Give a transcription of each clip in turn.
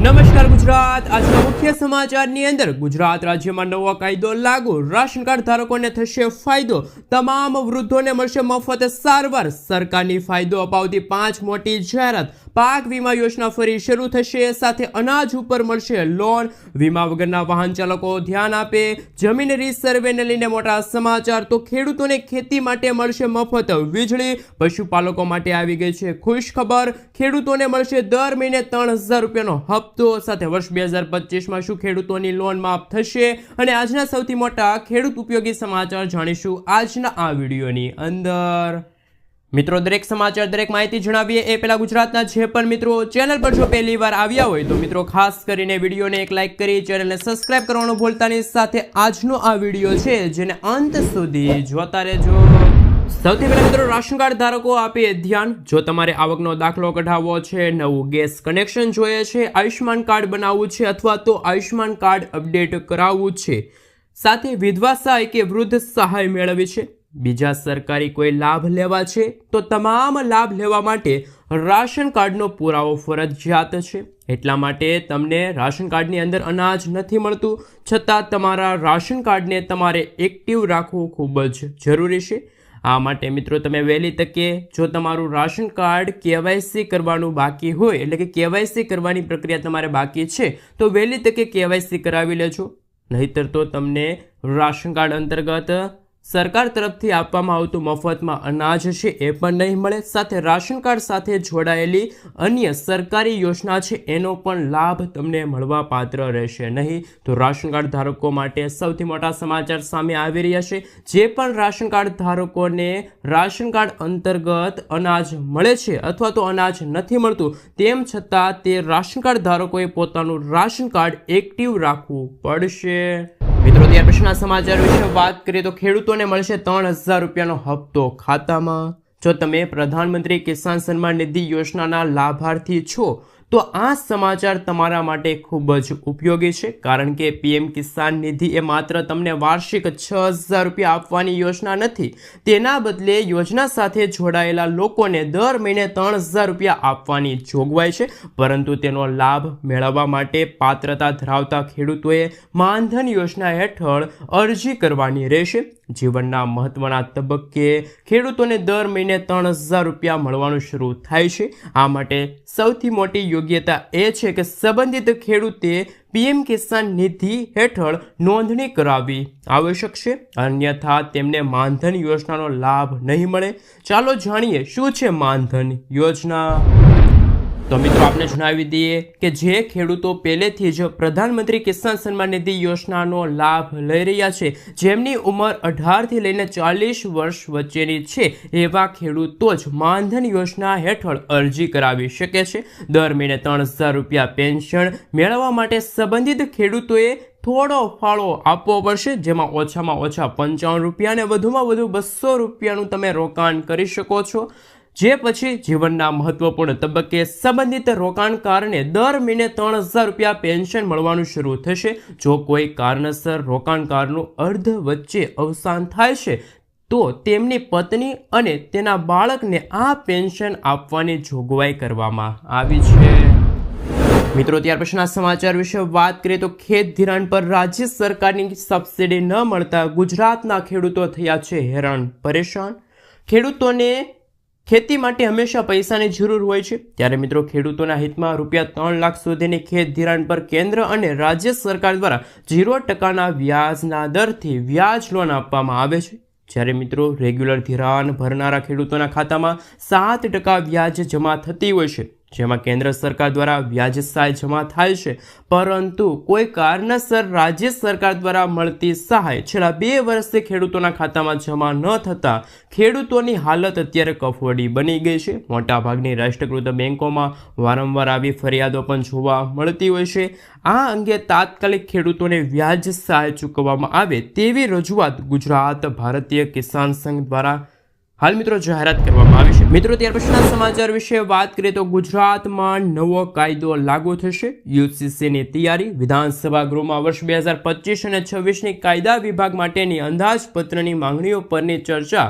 નમસ્કાર ગુજરાત. આજના મુખ્ય સમાચારની અંદર ગુજરાત રાજ્યમાં નવો કાયદો લાગુ. રાશન કાર્ડ ધારકોને થશે ફાયદો. તમામ વૃદ્ધોને મળશે મફત સારવાર. સરકારની ફાયદો અપાવતી પાંચ મોટી જાહેરાત. પાક વીમા યોજના ફરી શરૂ થશે. સાથે અનાજ ઉપર મળશે લોન. વીમા વગરના વાહન ચાલકો ધ્યાન આપે. જમીન રીસર્વેને લઈને મોટા સમાચાર. તો ખેડૂતોને ખેતી માટે મળશે મફત વીજળી. પશુપાલકો માટે આવી ગઈ છે ખુશ ખબર. ખેડૂતોને મળશે દર મહિને ત્રણ હજાર રૂપિયાનો હપ્તો. સાથે વર્ષ બે હજાર પચીસમાં શું ખેડૂતોની લોન માફ થશે? અને આજના સૌથી મોટા ખેડૂત ઉપયોગી સમાચાર જાણીશું આજના આ વિડીયોની અંદર. મિત્રો, દરેક સમાચાર, દરેક માહિતી જણાવીએ. એ પહેલાં ગુજરાતના જે પણ મિત્રો ચેનલ પર જો પહેલી વાર આવ્યા હોય, તો મિત્રો, ખાસ કરીને વિડીયોને એક લાઇક કરી, ચેનલને સબસ્ક્રાઇબ કરવાનું ભૂલતાની સાથે આજનો આ વીડિયો છે, જેને અંત સુધી જોતા રહેજો. સૌથી પહેલાં મિત્રો, રાશન કાર્ડ ધારકો આપે ધ્યાન. જો તમારે આવકનો દાખલો કઢાવવો છે, નવું ગેસ કનેક્શન જોઈએ છે, આયુષ્યમાન કાર્ડ બનાવવું છે, અથવા તો આયુષ્યમાન કાર્ડ અપડેટ કરાવવું છે, સાથે વિધવા સહાય કે વૃદ્ધ સહાય મેળવવી છે બીજા સરકારી કોઈ લાભ લેવા છે તો તમામ લાભ લેવા માટે રાશન કાર્ડનો પુરાવો ફરજિયાત છે. એટલા માટે તમને રાશન કાર્ડની અંદર અનાજ નથી મળતું, છતાં તમારા રાશન કાર્ડને તમારે એક્ટિવ રાખવું ખૂબ જ જરૂરી છે. આ માટે મિત્રો તમે વહેલી તકે જો તમારું રાશન કાર્ડ કેવાયસી કરવાનું બાકી હોય, એટલે કે કેવાયસી કરવાની પ્રક્રિયા તમારે બાકી છે, તો વહેલી તકે કેવાયસી કરાવી લેજો. નહીતર તો તમને રાશન કાર્ડ અંતર્ગત સરકાર તરફથી આપવામાં આવતું મફતમાં અનાજ છે એ પણ નહીં મળે. સાથે રાશન કાર્ડ સાથે જોડાયેલી અન્ય સરકારી યોજના છે એનો પણ લાભ તમને મળવા પાત્ર રહેશે નહીં. તો રાશન કાર્ડ ધારકો માટે સૌથી મોટા સમાચાર સામે આવી રહ્યા છે. જે પણ રાશન કાર્ડ ધારકોને રાશન કાર્ડ અંતર્ગત અનાજ મળે છે અથવા તો અનાજ નથી મળતું, તેમ છતાં તે રાશન કાર્ડ ધારકોએ પોતાનું રાશન કાર્ડ એક્ટિવ રાખવું પડશે. મિત્રો ત્યાર પછીના સમાચાર વિશે વાત કરીએ તો ખેડૂતોને મળશે ત્રણ હજાર રૂપિયાનો હપ્તો. ખાતામાં જો તમે પ્રધાનમંત્રી કિસાન સન્માન નિધિ યોજનાના લાભાર્થી છો તો આ સમાચાર તમારા માટે ખૂબ જ ઉપયોગી છે, કારણ કે પીએમ કિસાન નિધિ એ માત્ર તમને વાર્ષિક છ હજાર રૂપિયા આપવાની યોજના નથી, તેના બદલે યોજના સાથે જોડાયેલા લોકોને દર મહિને ત્રણ હજાર રૂપિયા આપવાની જોગવાઈ છે, પરંતુ તેનો લાભ મેળવવા માટે પાત્રતા ધરાવતા ખેડૂતોએ માનધન યોજના હેઠળ અરજી કરવાની રહેશે. જીવનના મહત્વના તબક્કે ખેડૂતોને દર મહિને ત્રણ હજાર રૂપિયા મળવાનું શરૂ થાય છે. આ માટે સૌથી મોટી યોગ્યતા એ છે કે સંબંધિત ખેડૂતે પીએમ કિસાન નિધિ હેઠળ નોંધણી કરાવવી આવશ્યક છે. અન્યથા તેમને માનધન યોજનાનો લાભ નહીં મળે. ચાલો જાણીએ, શું છે માનધન યોજના? તો મિત્રો, આપને જણાવી દઈએ કે જે ખેડૂતો પહેલેથી જ પ્રધાનમંત્રી કિસાન સન્માન નિધિ યોજનાનો લાભ લઈ રહ્યા છે, જેમની ઉંમર અઢારથી લઈને ચાલીસ વર્ષ વચ્ચેની છે, એવા ખેડૂતો જ માનધન યોજના હેઠળ અરજી કરાવી શકે છે. દર મહિને ત્રણ હજાર રૂપિયા પેન્શન મેળવવા માટે સંબંધિત ખેડૂતોએ થોડો ફાળો આપવો પડશે, જેમાં ઓછામાં ઓછા પંચાવન રૂપિયા અને વધુમાં વધુ બસો રૂપિયાનું તમે રોકાણ કરી શકો છો. જે પછી જીવનના મહત્વપૂર્ણ તબક્કે સંબંધિત રોકાણકારને દર મહિને ત્રણ હજાર રૂપિયા પેન્શન મળવાનું શરૂ થશે. જો કોઈ કારણસર રોકાણકારનું અર્ધ વચ્ચે અવસાન થાય છે, તો તેમની પત્ની અને તેના બાળકને આ પેન્શન આપવાની જોગવાઈ કરવામાં આવી છે. મિત્રો, ત્યાર પછીના સમાચાર વિશે વાત કરીએ તો ખેત ધિરાણ પર રાજ્ય સરકારની સબસિડી ન મળતા ગુજરાતના ખેડૂતો થયા છે હેરાન, પરેશાન. ખેડૂતોને ખેતી માટે હંમેશા પૈસાની જરૂર હોય છે. ત્યારે મિત્રો, ખેડૂતોના હિતમાં રૂપિયા ત્રણ લાખ સુધીની ખેત ધિરાણ પર કેન્દ્ર અને રાજ્ય સરકાર દ્વારા ઝીરો ટકાના વ્યાજના દરથી વ્યાજ લોન આપવામાં આવે છે. જ્યારે મિત્રો, રેગ્યુલર ધિરાણ ભરનારા ખેડૂતોના ખાતામાં સાત ટકા વ્યાજ જમા થતી હોય છે. જેમાં કેન્દ્ર સરકાર દ્વારા વ્યાજ સહાય જમા થાય છે, પરંતુ કોઈ કારણસર રાજ્ય સરકાર દ્વારા મળતી સહાય છેલ્લા બે વર્ષથી ખેડૂતોના ખાતામાં જમા ન થતાં ખેડૂતોની હાલત અત્યારે કફોડી બની ગઈ છે. મોટાભાગની રાષ્ટ્રીયકૃત બેન્કોમાં વારંવાર આવી ફરિયાદો પણ જોવા મળતી હોય છે. આ અંગે તાત્કાલિક ખેડૂતોને વ્યાજ સહાય ચૂકવવામાં આવે તેવી રજૂઆત ગુજરાત ભારતીય કિસાન સંઘ દ્વારા હાલ મિત્રો જાહેરાત કરવામાં આવી છે. મિત્રો, ત્યાર પછીના સમાચાર વિશે વાત કરીએ તો ગુજરાતમાં નવો કાયદો લાગુ થશે. યુસીસીની તૈયારી વિધાનસભા ગૃહમાં વર્ષ બે હજાર પચીસ અને છવ્વીસની કાયદા વિભાગ માટેની અંદાજપત્રની માંગણીઓ પરની ચર્ચા.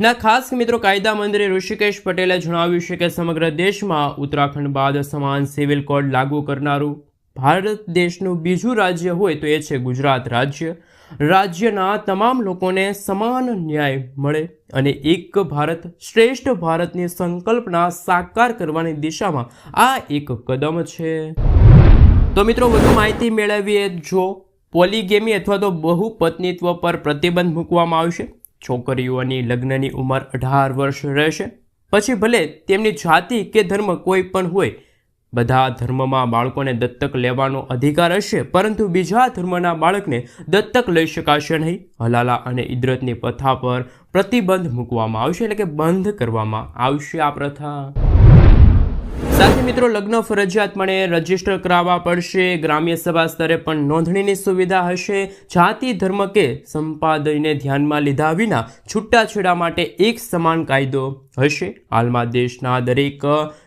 ના, ખાસ મિત્રો, કાયદા મંત્રી ઋષિકેશ પટેલે જણાવ્યું છે કે સમગ્ર દેશમાં ઉત્તરાખંડ બાદ સમાન સિવિલ કોડ લાગુ કરનારું ભારત દેશનું બીજું રાજ્ય હોય તો એ છે ગુજરાત રાજ્ય. રાજ્યના તમામ લોકોને સમાન ન્યાય મળે અને એક ભારત શ્રેષ્ઠ ભારતની સંકલ્પના સાકાર કરવાની દિશામાં આ એક કદમ છે. તો મિત્રો, વધુ માહિતી મેળવીએ જો પોલીગેમી અથવા તો બહુ પત્નીત્વ પર પ્રતિબંધ મૂકવામાં આવશે. છોકરીઓની લગ્નની ઉંમર અઢાર વર્ષ રહેશે. પછી ભલે તેમની જાતિ કે ધર્મ કોઈ પણ હોય બધા ધર્મમાં બાળકોને દત્તક લેવાનો અધિકાર હશે, પરંતુ બીજા ધર્મના બાળકને દત્તક લઈ શકાશે નહીં. હલાલા અને ઇદરતની પ્રથા પર પ્રતિબંધ મૂકવામાં આવશે, એટલે કે બંધ કરવામાં આવશે આ પ્રથા. સાથે મિત્રો, લગ્ન ફરજિયાતપણે રજિસ્ટર કરાવવા પડશે. ગ્રામ્ય સભા સ્તરે પણ નોંધણીની સુવિધા હશે. જાતિ, ધર્મ કે સંપાદનને ધ્યાનમાં લીધા વિના છૂટાછેડા માટે એક સમાન કાયદો હશે. હાલમાં દેશના દરેક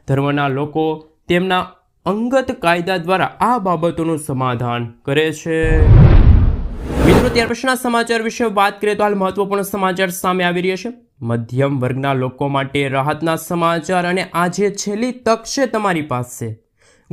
ધર્મના લોકો તેમના અંગત કાયદા દ્વારા આ બાબતોનું સમાધાન કરે છે. મિત્રો, ત્યાર પછીના સમાચાર વિશે વાત કરીએ તો હાલ મહત્વપૂર્ણ સમાચાર સામે આવી રહ્યા છે. મધ્યમ વર્ગના લોકો માટે રાહતના સમાચાર અને આજે છેલ્લી તક છે તમારી પાસે.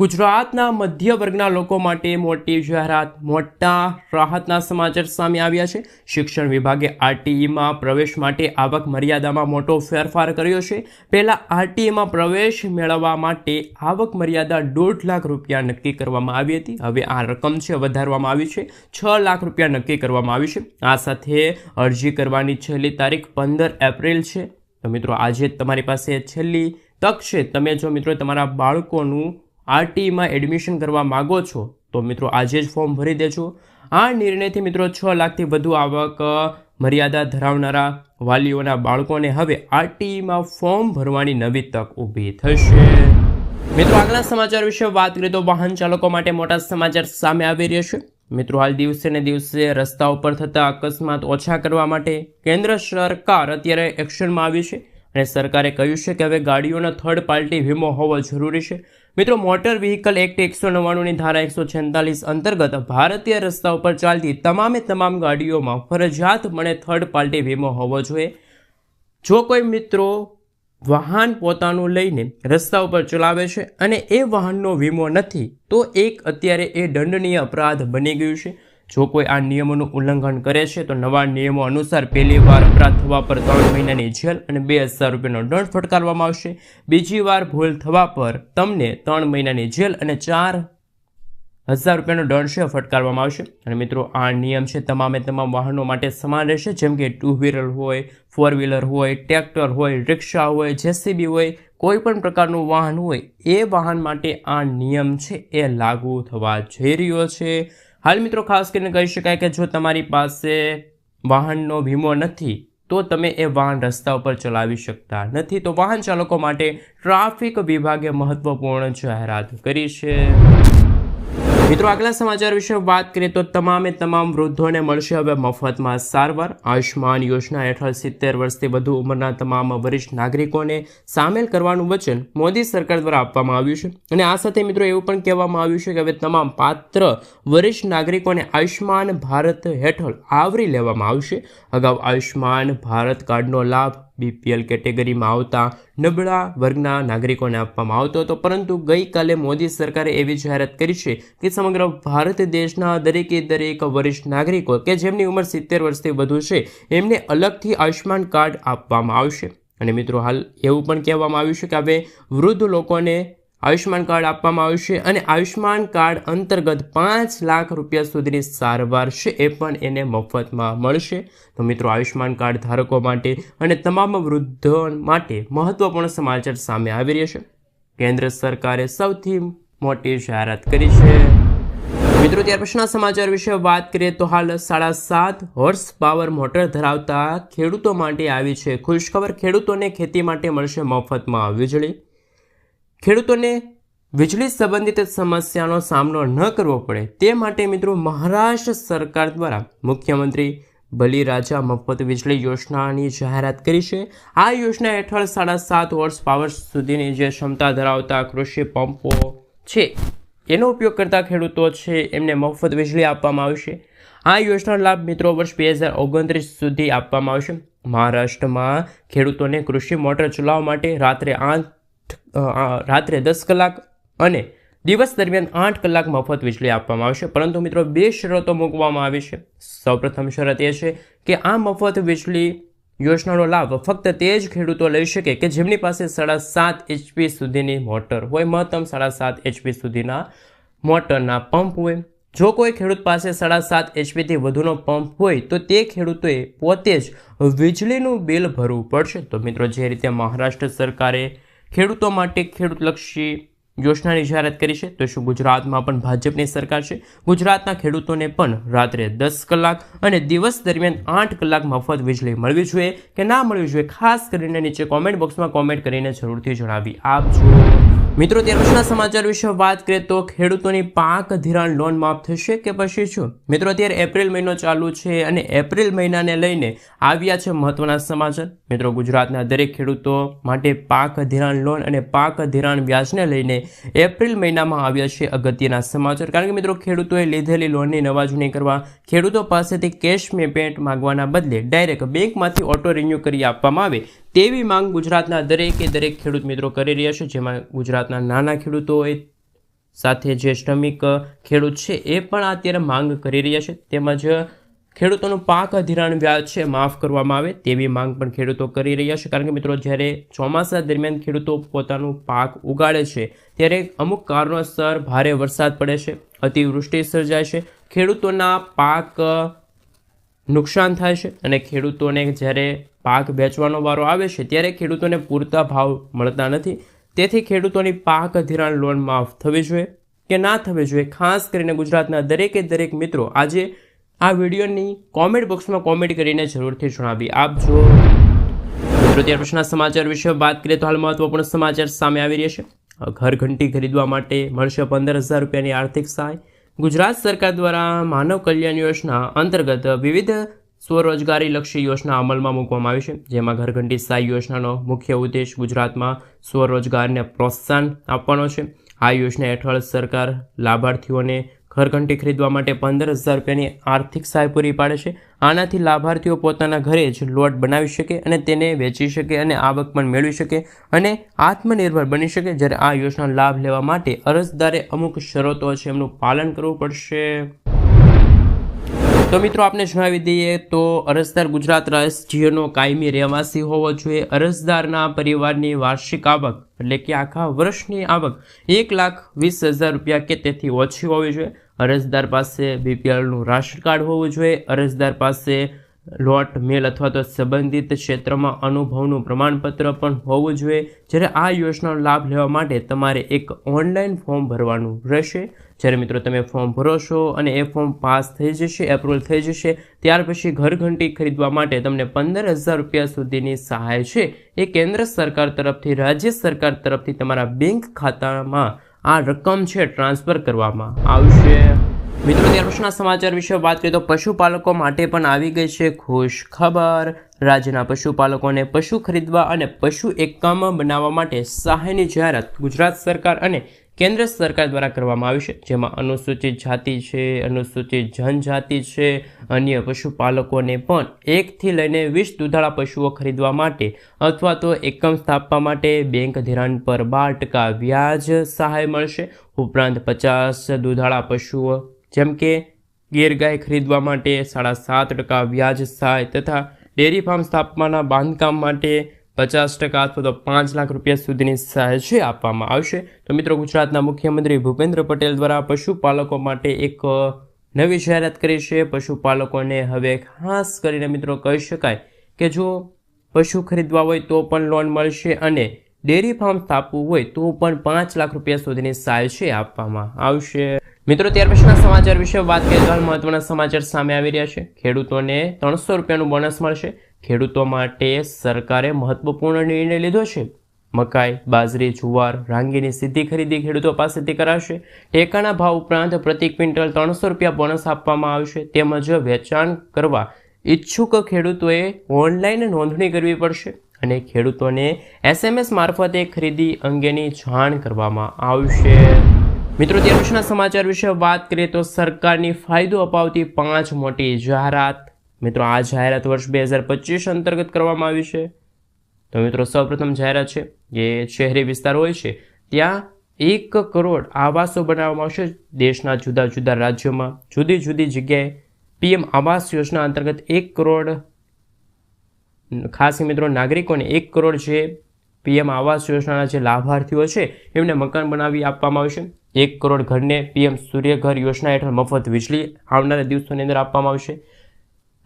ગુજરાતના મધ્ય વર્ગના લોકો માટે મોટી જાહેરાત, મોટા રાહતના સમાચાર સામે આવ્યા છે. શિક્ષણ વિભાગે આરટીઈમાં પ્રવેશ માટે આવક મર્યાદામાં મોટો ફેરફાર કર્યો છે. પહેલાં આરટીઈમાં પ્રવેશ મેળવવા માટે આવક મર્યાદા દોઢ લાખ રૂપિયા નક્કી કરવામાં આવી હતી. હવે આ રકમ છે, વધારવામાં આવી છે. છ લાખ રૂપિયા નક્કી કરવામાં આવી છે. આ સાથે અરજી કરવાની છેલ્લી તારીખ પંદર એપ્રિલ છે. તો મિત્રો, આજે તમારી પાસે છેલ્લી તક છે. તમે જો મિત્રો તમારા બાળકોનું આરટીમાં એડમિશન કરવા માગો છો, તો મિત્રો આજે જ ફોર્મ ભરી દેજો. આ નિર્ણયથી મિત્રો છ લાખથી વધુ આવક મર્યાદા ધરાવનારા વાલીઓના બાળકોને હવે આરટીઈમાં ફોર્મ ભરવાની નવી તક ઊભી થશે. મિત્રો, આગલા સમાચાર વિશે વાત કરીએ તો વાહન ચાલકો માટે મોટા સમાચાર સામે આવી રહ્યા છે. મિત્રો, હાલ દિવસે ને દિવસે રસ્તા ઉપર થતા અકસ્માત ઓછા કરવા માટે કેન્દ્ર સરકાર અત્યારે એક્શનમાં આવી છે અને સરકારે કહ્યું છે કે હવે ગાડીઓનો થર્ડ પાર્ટી વીમો હોવો જરૂરી છે. મિત્રો, મોટર વ્હીકલ એક્ટ એકસો નવ્વાણુંની ધારા એકસો છેતાલીસ અંતર્ગત ભારતીય રસ્તા ઉપર ચાલતી તમામે તમામ ગાડીઓમાં ફરજિયાતપણે થર્ડ પાર્ટી વીમો હોવો જોઈએ. જો કોઈ મિત્રો વાહન પોતાનું લઈને રસ્તા ઉપર ચલાવે છે અને એ વાહનનો વીમો નથી, તો એક અત્યારે એ દંડનીય અપરાધ બની ગયું છે. જો કોઈ આ નિયમોનું ઉલ્લંઘન કરે છે, તો નવા નિયમો અનુસાર પહેલી વાર અપરાધ થવા પર ત્રણ મહિનાની જેલ અને બે હજાર રૂપિયાનો દંડ ફટકારવામાં આવશે. બીજી વાર ભૂલ થવા પર તમને ત્રણ મહિનાની જેલ અને ચાર હજાર રૂપિયાનો દંડ છે ફટકારવામાં આવશે. અને મિત્રો, આ નિયમ છે, તમામે તમામ વાહનો માટે સમાન રહેશે. જેમ કે ટુ વ્હીલર હોય ફોર વ્હીલર હોય ટ્રેક્ટર હોય રિક્ષા હોય જેસીબી હોય, કોઈ પણ પ્રકારનું વાહન હોય, એ વાહન માટે આ નિયમ છે, એ લાગુ થવા જઈ રહ્યો છે. હાલ મિત્રો ખાસ કરીને કહી શકાય કે જો તમારી પાસે વાહનનો વીમો નથી, તો તમે એ વાહન રસ્તા ઉપર ચલાવી શકતા નથી. તો વાહન ચાલકો માટે ટ્રાફિક વિભાગે મહત્વપૂર્ણ જાહેરાત કરી છે. મિત્રો, આગલા સમાચાર વિશે વાત કરીએ તો તમામે તમામ વૃદ્ધોને મળશે હવે મફતમાં સારવાર. આયુષ્માન યોજના હેઠળ સિત્તેર વર્ષથી વધુ ઉંમરના તમામ વરિષ્ઠ નાગરિકોને સામેલ કરવાનું વચન મોદી સરકાર દ્વારા આપવામાં આવ્યું છે. અને આ સાથે મિત્રો એવું પણ કહેવામાં આવ્યું છે કે હવે તમામ પાત્ર વરિષ્ઠ નાગરિકોને આયુષ્માન ભારત હેઠળ આવરી લેવામાં આવશે. અગાઉ આયુષ્માન ભારત કાર્ડનો લાભ બીપીએલ કેટેગરીમાં આવતા નબળા વર્ગના નાગરિકોને આપવામાં આવતો હતો. પરંતુ ગઈકાલે મોદી સરકારે એવી જાહેરાત કરી છે કે સમગ્ર ભારત દેશના દરેકે દરેક વરિષ્ઠ નાગરિકો કે જેમની ઉંમર સિત્તેર વર્ષથી વધુ છે, એમને અલગથી આયુષ્યમાન કાર્ડ આપવામાં આવશે. અને મિત્રો, હાલ એવું પણ કહેવામાં આવ્યું છે કે હવે વૃદ્ધ લોકોને આયુષ્માન કાર્ડ આપવામાં આવશે અને આયુષ્યમાન કાર્ડ અંતર્ગત પાંચ લાખ રૂપિયા સુધીની સારવાર છે એ પણ એને મફતમાં મળશે. તો મિત્રો, આયુષ્યમાન કાર્ડ ધારકો માટે અને તમામ વૃદ્ધો માટે મહત્વપૂર્ણ સમાચાર સામે આવી રહ્યા છે. કેન્દ્ર સરકારે સૌથી મોટી જાહેરાત કરી છે. મિત્રો, ત્યાર પછીના સમાચાર વિશે વાત કરીએ તો હાલ સાડા સાત હોર્સ પાવર મોટર ધરાવતા ખેડૂતો માટે આવી છે ખુશખબર. ખેડૂતોને ખેતી માટે મળશે મફતમાં વીજળી. ખેડૂતોને વીજળી સંબંધિત સમસ્યાનો સામનો ન કરવો પડે તે માટે મિત્રો મહારાષ્ટ્ર સરકાર દ્વારા મુખ્યમંત્રી બલિરાજા મફત વીજળી યોજનાની જાહેરાત કરી છે. આ યોજના હેઠળ સાડા સાત હોર્સ પાવર સુધીની જે ક્ષમતા ધરાવતા કૃષિ પંપો છે, એનો ઉપયોગ કરતા ખેડૂતો છે, એમને મફત વીજળી આપવામાં આવશે. આ યોજનાનો લાભ મિત્રો વર્ષ બે હજાર ઓગણત્રીસ સુધી આપવામાં આવશે. મહારાષ્ટ્રમાં ખેડૂતોને કૃષિ મોટર ચલાવવા માટે રાત્રે આઠ રાત્રે દસ કલાક અને દિવસ દરમિયાન આઠ કલાક મફત વીજળી આપવામાં આવશે. પરંતુ મિત્રો, બે શરતો મૂકવામાં આવી છે. સૌપ્રથમ શરત એ છે કે આ મફત વીજળી યોજનાનો લાભ ફક્ત તે જ ખેડૂતો લઈ શકે કે જેમની પાસે સાડા સાત એચપી સુધીની મોટર હોય, મહત્તમ સાડા સાત એચપી સુધીના મોટરના પંપ હોય. જો કોઈ ખેડૂત પાસે સાડા સાત એચપીથી વધુનો પંપ હોય, તો તે ખેડૂતોએ પોતે જ વીજળીનું બિલ ભરવું પડશે. તો મિત્રો, જે રીતે મહારાષ્ટ્ર સરકારે ખેડૂતો માટે ખેડૂતલક્ષી યોજનાની જાહેરાત કરી છે. તો શું ગુજરાતમાં પણ ભાજપની સરકાર છે? ગુજરાતના ખેડૂતોને પણ રાત્રે દસ કલાક અને દિવસ દરમિયાન આઠ કલાક મફત વીજળી મળવી જોઈએ કે ના મળવી જોઈએ? ખાસ કરીને નીચે કોમેન્ટ બોક્સમાં કોમેન્ટ કરીને જરૂરથી જણાવી. આપજો મિત્રો ત્યાર પછીના સમાચાર વિશે વાત કરીએ તો ખેડૂતોની પાક ધિરાણ લોન માફ થશે કે પછી શું? મિત્રો, અત્યારે એપ્રિલ મહિનો ચાલુ છે અને એપ્રિલ મહિનાને લઈને આવ્યા છે મહત્વના સમાચાર. મિત્રો, ગુજરાતના દરેક ખેડૂતો માટે પાક ધિરાણ લોન અને પાક ધિરાણ વ્યાજને લઈને એપ્રિલ મહિનામાં આવ્યા છે અગત્યના સમાચાર. કારણ કે મિત્રો, ખેડૂતોએ લીધેલી લોનની નવાજણી કરવા ખેડૂતો પાસેથી કેશ પેમેન્ટ માંગવાના બદલે ડાયરેક્ટ બેંકમાંથી ઓટો રિન્યૂ કરી આપવામાં આવે તેવી માંગ ગુજરાતના દરેકે દરેક ખેડૂત મિત્રો કરી રહ્યા છે, જેમાં ગુજરાતના નાના ખેડૂતો સાથે જે શ્રમિક ખેડૂત છે, એ પણ અત્યારે માંગ કરી રહ્યા છે. તેમજ ખેડૂતોનું પાક અધિરાણ વ્યાજ છે, માફ કરવામાં આવે તેવી માંગ પણ ખેડૂતો કરી રહ્યા છે. કારણ કે મિત્રો, જ્યારે ચોમાસા દરમિયાન ખેડૂતો પોતાનું પાક ઉગાડે છે, ત્યારે અમુક કારણોસર ભારે વરસાદ પડે છે, અતિવૃષ્ટિ સર્જાય છે. ખેડૂતોના પાક નુકસાન થાય છે અને ખેડૂતોને જ્યારે પાક વેચવાનો વારો આવે છે, ત્યારે ખેડૂતોને પૂરતા ભાવ મળતા નથી. તેથી ખેડૂતોની પાક ધિરાણ લોન માફ થવી જોઈએ કે ના થવી જોઈએ? ખાસ કરીને ગુજરાતના દરેકે દરેક મિત્રો આજે આ વિડીયોની કોમેન્ટ બોક્સમાં કોમેન્ટ કરીને જરૂરથી જણાવી. આપજો મિત્રો ત્યાર પછીના સમાચાર વિશે વાત કરીએ તો હાલ મહત્વપૂર્ણ સમાચાર સામે આવી રહ્યા છે. ઘર ઘંટી ખરીદવા માટે મળશે પંદર હજાર રૂપિયાની આર્થિક સહાય. ગુજરાત સરકાર દ્વારા માનવ કલ્યાણ યોજના અંતર્ગત વિવિધ સ્વરોજગારીલક્ષી યોજના અમલમાં મૂકવામાં આવી છે. જેમાં ઘરઘંટી સહાય યોજનાનો મુખ્ય ઉદ્દેશ ગુજરાતમાં સ્વરોજગારને પ્રોત્સાહન આપવાનો છે. આ યોજના હેઠળ સરકાર લાભાર્થીઓને ઘરઘંટી ખરીદવા માટે પંદર હજાર રૂપિયાની આર્થિક સહાય પૂરી પાડે છે. આનાથી લાભાર્થીઓ પોતાના ઘરે જ લોટ બનાવી શકે અને તેને વેચી શકે અને આવક પણ મેળવી શકે અને આત્મનિર્ભર બની શકે જ્યારે આ યોજનાનો લાભ લેવા માટે અરજદારે અમુક શરતો છે, એમનું પાલન કરવું પડશે. તો મિત્રો આપને જણાવી દઈએ તો અરજદાર ગુજરાત રાજ્યનો કાયમી રહેવાસી હોવો જોઈએ. અરજદારના પરિવારની વાર્ષિક આવક એટલે કે આખા વર્ષની આવક એક લાખ વીસ હજાર રૂપિયા કે તેથી ઓછી હોવી જોઈએ. અરજદાર પાસે બીપીએલનું રાશન કાર્ડ હોવું જોઈએ. અરજદાર પાસે લોટ, મેલ અથવા તો સંબંધિત ક્ષેત્રમાં અનુભવનું પ્રમાણપત્ર પણ હોવું જોઈએ. જ્યારે આ યોજનાનો લાભ લેવા માટે તમારે એક ઓનલાઈન ફોર્મ ભરવાનું રહેશે. જ્યારે મિત્રો તમે ફોર્મ ભરો છો અને એ ફોર્મ પાસ થઈ જશે, એપ્રુવલ થઈ જશે, ત્યાર પછી ઘરઘંટી ખરીદવા માટે તમને પંદર હજાર રૂપિયા સુધીની સહાય છે. એ કેન્દ્ર સરકાર તરફથી, રાજ્ય સરકાર તરફથી તમારા બેંક ખાતામાં આ રકમ છે ટ્રાન્સફર કરવામાં આવશે. મિત્રો ત્યારપછીના સમાચાર વિશે વાત કરીએ તો પશુપાલકો માટે પણ આવી ગઈ છે ખુશ ખબર રાજ્યના પશુપાલકોને પશુ ખરીદવા અને પશુ એકમ બનાવવા માટે સહાયની જાહેરાત ગુજરાત સરકાર અને કેન્દ્ર સરકાર દ્વારા કરવામાં આવી છે. જેમાં અનુસૂચિત જાતિ છે, અનુસૂચિત જનજાતિ છે, અન્ય પશુપાલકોને પણ એકથી લઈને વીસ દુધાળા પશુઓ ખરીદવા માટે અથવા તો એકમ સ્થાપવા માટે બેંક ધિરાણ પર બાર ટકા વ્યાજ સહાય મળશે. ઉપરાંત પચાસ દુધાળા પશુઓ જેમ કે ગીર ગાય ખરીદવા માટે સાડા સાત ટકા વ્યાજ સહાય તથા ડેરી ફાર્મ સ્થાપવાના બાંધકામ માટે પચાસ ટકા અથવા તો પાંચ લાખ રૂપિયા સુધીની સહાય છે આપવામાં આવશે. તો મિત્રો, ગુજરાતના મુખ્યમંત્રી ભૂપેન્દ્ર પટેલ દ્વારા પશુપાલકો માટે એક નવી જાહેરાત કરી છે. પશુપાલકોને હવે ખાસ કરીને મિત્રો કહી શકાય કે જો પશુ ખરીદવા હોય તો પણ લોન મળશે અને ડેરી ફાર્મ સ્થાપવું હોય તો પણ પાંચ લાખ રૂપિયા સુધીની સહાય છે આપવામાં આવશે. મિત્રો, ત્યાર પછીના સમાચાર વિશે વાત કરીએ તો હાલ મહત્વના સમાચાર સામે આવી રહ્યા છે. ખેડૂતોને ત્રણસો રૂપિયાનું બોનસ મળશે. ખેડૂતો માટે સરકારે મહત્વપૂર્ણ નિર્ણય લીધો છે. મકાઈ, બાજરી, જુવાર, રાંગીની સીધી ખરીદી ખેડૂતો પાસેથી કરાશે. ટેકાના ભાવ ઉપરાંત પ્રતિ ક્વિન્ટલ ત્રણસો રૂપિયા બોનસ આપવામાં આવશે. તેમજ વેચાણ કરવા ઈચ્છુક ખેડૂતોએ ઓનલાઈન નોંધણી કરવી પડશે અને ખેડૂતોને એસએમએસ મારફતે ખરીદી અંગેની જાણ કરવામાં આવશે. મિત્રો ત્યાર સમાચાર વિશે વાત કરીએ તો સરકારની ફાયદો અપાવતી પાંચ મોટી જાહેરાત. મિત્રો, આ જાહેરાત વર્ષ બે હજાર પચીસ અંતર્ગત કરવામાં આવી છે. તો મિત્રો, સૌપ્રથમ જાહેરાત છે જે શહેરી વિસ્તાર હોય છે, ત્યાં એક કરોડ આવાસો બનાવવામાં આવશે દેશના જુદા જુદા રાજ્યોમાં. જુદી જુદી જગ્યાએ પીએમ આવાસ યોજના અંતર્ગત એક કરોડ ખાસ મિત્રો, નાગરિકોને એક કરોડ જે પીએમ આવાસ યોજનાના જે લાભાર્થીઓ છે, એમને મકાન બનાવી આપવામાં આવશે. એક કરોડ ઘરને પીએમ સૂર્યઘર યોજના હેઠળ મફત વીજળી આવનારા દિવસોની અંદર આપવામાં આવશે.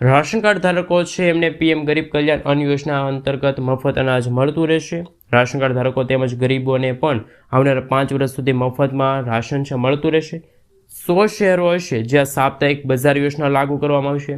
રાશન કાર્ડ ધારકો છે, એમને પીએમ ગરીબ કલ્યાણ અન્ન યોજના અંતર્ગત મફત અનાજ મળતું રહેશે. રાશન કાર્ડ ધારકો તેમજ ગરીબોને પણ આવનારા પાંચ વર્ષ સુધી મફતમાં રાશન છે, મળતું રહેશે. સો શહેરો હશે જ્યાં સાપ્તાહિક બજાર યોજના લાગુ કરવામાં આવશે.